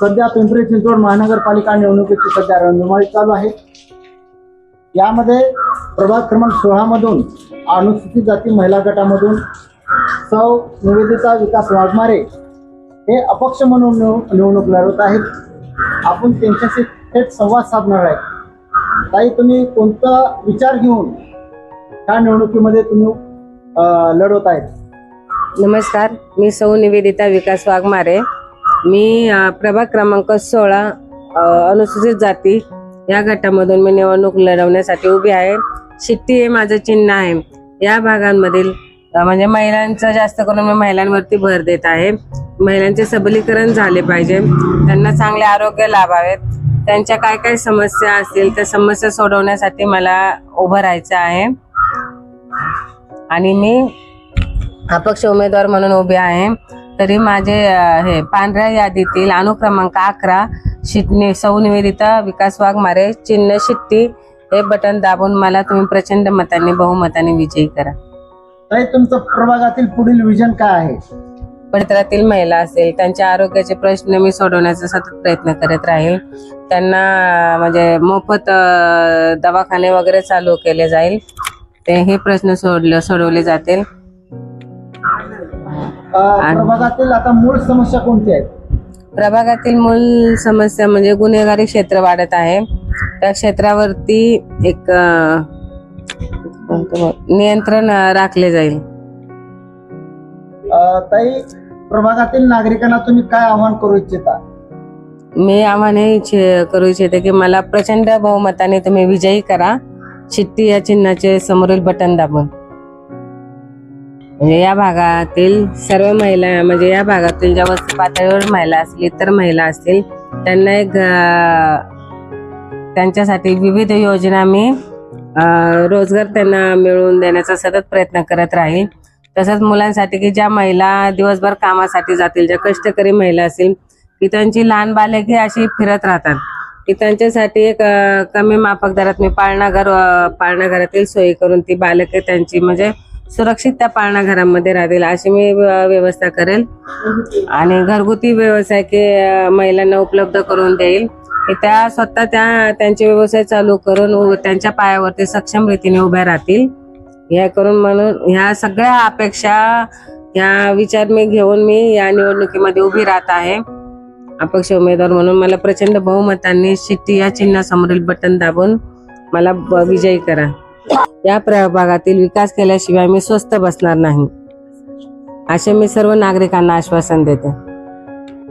सध्या पिंपरी चिंचवड महानगरपालिका निवडणुकीची सध्या रणधुमाळी चालू आहे. यामध्ये प्रभाग क्रमांक सोळामधून अनुसूचित जाती महिला गटामधून सौ निवेदिता विकास वाघमारे हे अपक्ष म्हणून निव- निवडणूक लढवत आहेत. आपण त्यांच्याशी थेट संवाद साधणार आहे. ताई तुम्ही कोणता विचार घेऊन ह्या निवडणुकीमध्ये तुम्ही लढवत आहेत? नमस्कार मी सौ निवेदिता विकास वाघमारे. मी प्रभाग क्रमांक सोळा अनुसूचित जाती या गटामधून मी निवडणूक लढवण्यासाठी उभी आहे. शिट्टी हे माझं चिन्ह आहे. या भागांमधील म्हणजे महिलांचं जास्त करून मी महिलांवरती भर देत आहे. महिलांचे सबलीकरण झाले पाहिजे. त्यांना चांगले आरोग्य लाभावेत. त्यांच्या काय काय समस्या असतील त्या समस्या सोडवण्यासाठी मला उभं राहायचं आहे. आणि मी अपक्ष उमेदवार म्हणून उभे आहे. तरी माझे हे पांढऱ्या यादीतील अनुक्रमांक अकरा शिटणी सौ निवेदिता विकास वाघमारे चिन्ह शिट्टी हे बटन दाबून मला तुम्ही प्रचंड मतांनी बहुमताने विजयी करा. ताई तुमचं प्रभागातील पुढील विजन काय आहे? परिसरातील महिला असेल त्यांच्या आरोग्याचे प्रश्न मी सोडवण्याचा सतत प्रयत्न करत राहील. त्यांना म्हणजे मोफत दवाखाने वगैरे चालू केले जाईल. ते हे प्रश्न सोडले सोडवले जातील. प्रभागातील आता मूळ समस्या आहेत? प्रभागातील मूळ समस्या म्हणजे गुन्हेगारी क्षेत्र वाढत आहे. त्या क्षेत्रावरती एक अं, कोणतं ब- नियंत्रण अं, राखले जाईल. अं, ताई प्रभागातील नागरिकांना तुम्ही काय आवाहन करू इच्छिता? मी आव्हान हे इच्छ- करू इच्छिते की मला प्रचंड बहुमताने तुम्ही विजयी करा. चिठ्ठी या चिन्हाचे समोरील बटन दाबून. म्हणजे या भागातील सर्व महिला म्हणजे या भागातील ज्या वस्तू पातळीवर महिला असतील इतर महिला असतील त्यांना एक त्यांच्यासाठी विविध योजना मी रोजगार त्यांना मिळवून देण्याचा सतत प्रयत्न करत राहील तसंच मुलांसाठी की ज्या महिला दिवसभर कामासाठी जातील ज्या कष्टकरी महिला असतील की त्यांची लहान बालके अशी फिरत राहतात. की त्यांच्यासाठी एक कमी माफक दरात मी पाळणाघर पाळणाघरातील सोयी करून ती बालके त्यांची म्हणजे सुरक्षित त्या पाळणाघरामध्ये राहतील अशी मी व्यवस्था करेल. आणि घरगुती व्यवसाय की महिलांना उपलब्ध करून देईल. की त्या स्वतः त्या त्यांचे व्यवसाय चालू करून उ- त्यांच्या पायावरती सक्षम रीतीने उभ्या राहतील. या करून म्हणून ह्या सगळ्या अपेक्षा ह्या विचार मी घेऊन मी या निवडणुकीमध्ये उभी राहत आहे. अपक्ष उमेदवार म्हणून मला प्रचंड बहुमतांनी शिट्टी या चिन्हासमोरील बटन दाबून मला ब- विजयी करा. या प्रभागातील विकास केल्याशिवाय मी स्वस्थ बसणार नाही. असे मी सर्व नागरिकांना आश्वासन देते.